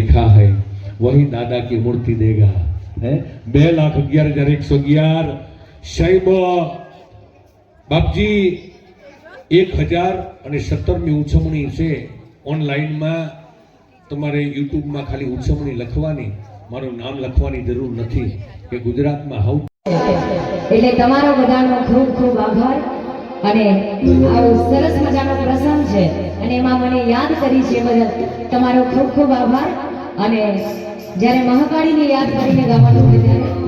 लिखा है वही दादा की मूर्ति देगा है બે લાખ અગિયાર હજાર એકસો અગિયાર સાહેબ બાપજી એક હજાર અને સત્તરમી ઉજવણી છે ઓનલાઈનમાં તમારે યુટ્યુબમાં ખાલી ઉજવણી લખવાની મારું નામ લખવાની જરૂર નથી કે ગુજરાતમાં હાઉ એટલે તમારો બધાનો ખૂબ ખૂબ આભાર અને આવો સરસ મજાનો પ્રસંગ છે અને એમાં મને યાદ કરી છે બદલ તમારો ખૂબ ખૂબ આભાર અને જ્યારે મહાકાળીને યાદ કરીને ગાવાનું હોય ત્યારે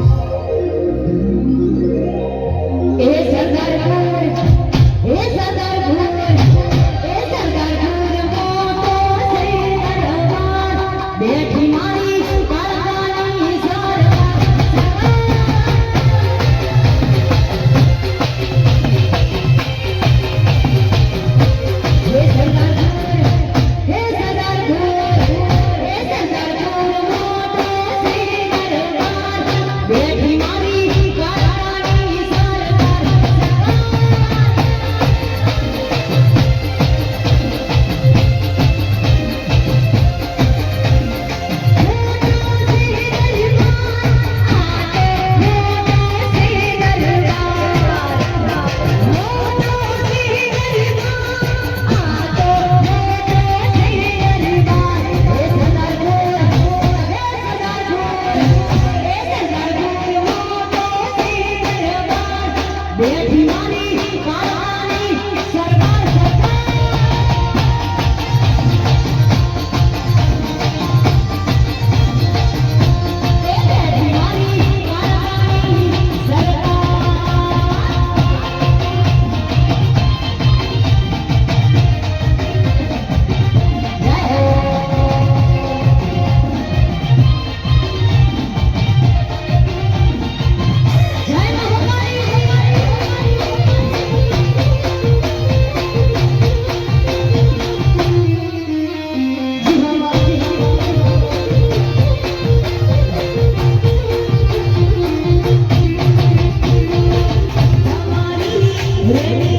Amém.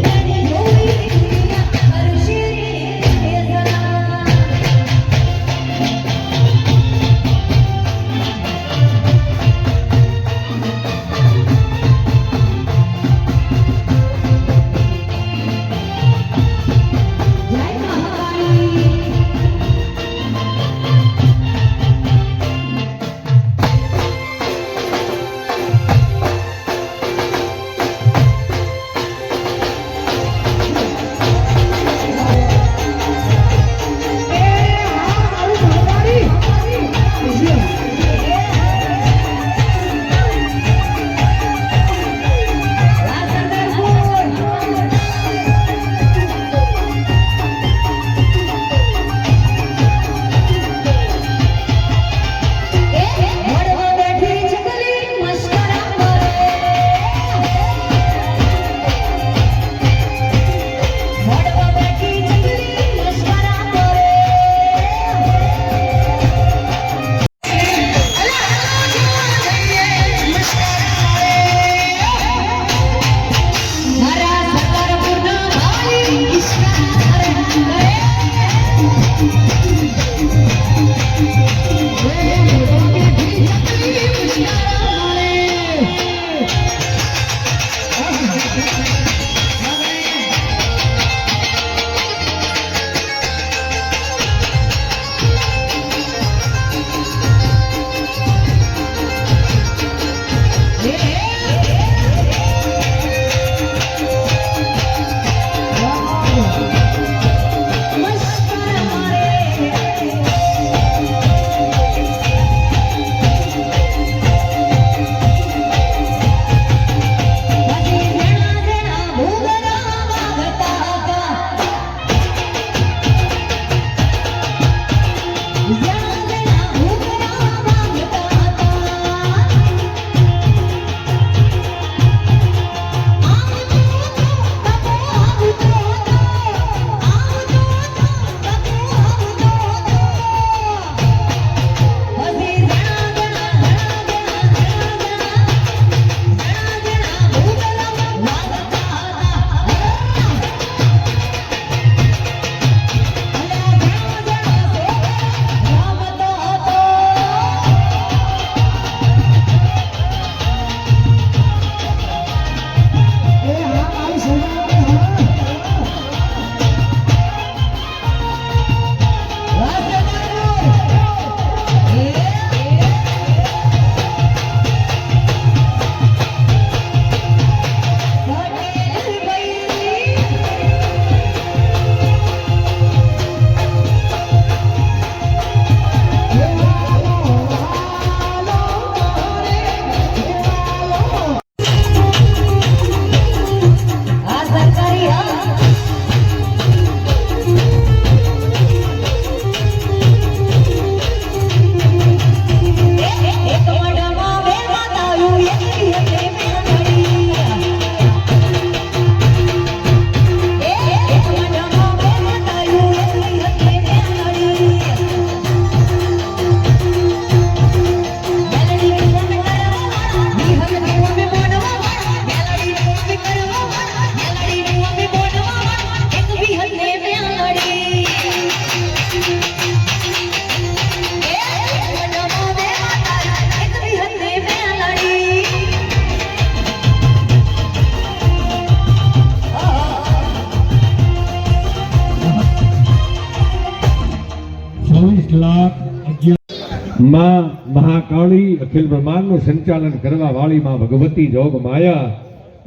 માં મહાકાળી અખિલ બ્રહ્માંડનું સંચાલન કરવા વાળી માં ભગવતી જોગ માયા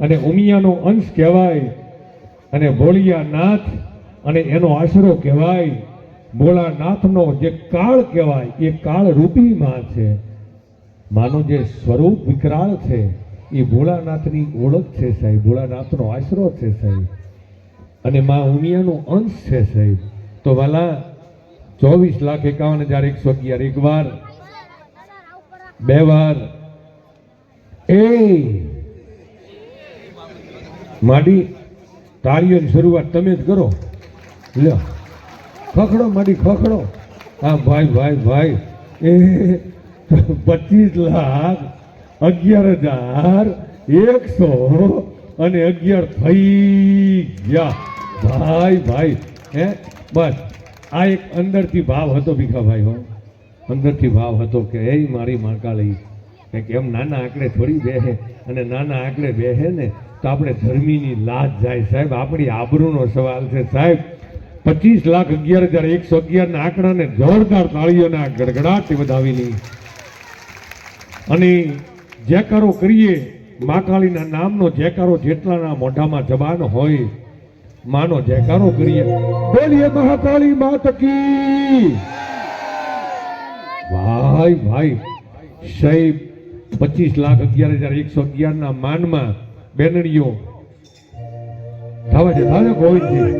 અને ઉમિયાનો અંશ કહેવાય અને ભોળિયા નાથ અને એનો આશરો કહેવાય. ભોળાનાથનો જે કાળ કહેવાય, એ કાળ રૂપી માં છે. માનો જે સ્વરૂપ વિકરાળ છે, એ ભોળાનાથની ઓળખ છે સાહેબ, ભોળાનાથનો આશરો છે સાહેબ. અને માં ઉમિયાનો અંશ છે સાહેબ. તો વાલા ચોવીસ લાખ એકાવન હજાર એકસો અગિયાર. એક વાર, બે વાર. એ. માડી, તાળીઓની શરૂઆત તમે જ કરો. લ્યો. ખખડો, માડી, ખખડો. હા ભાઈ ભાઈ ભાઈ. એ પચીસ લાખ અગિયાર હજાર એકસો અને અગિયાર થઈ ગયા. ભાઈ ભાઈ. હે? બસ. આ એક અંદરથી ભાવ હતો ભીખાભાઈ, હો. અંદરથી ભાવ હતો કે એ મારી માકાળી કે એમ નાના આંકડે થોડી બેહે અને નાના આંકડે બેહે ને તો આપણે ધર્મીની લાજ જાય. સાહેબ, આપણી આબરૂનો સવાલ છે. સાહેબ, પચીસ લાખ અગિયાર હજાર એકસો અગિયારના આંકડાને જોરદાર તાળીઓના ગડગડાટથી વધાવીની અને જેકારો કરીએ, મા કાળીના નામનો જેકારો જેટલાના મોઢામાં જબાન હોય માનો જયકારો કરીએ. બોલીએ, મહાકાળી માત કી. ભાઈ ભાઈ, સાહેબ, પચીસ લાખ અગિયાર હજાર એકસો અગિયાર ના માનમાં બેનડીઓ. થવા થાવા ગોવિંદજી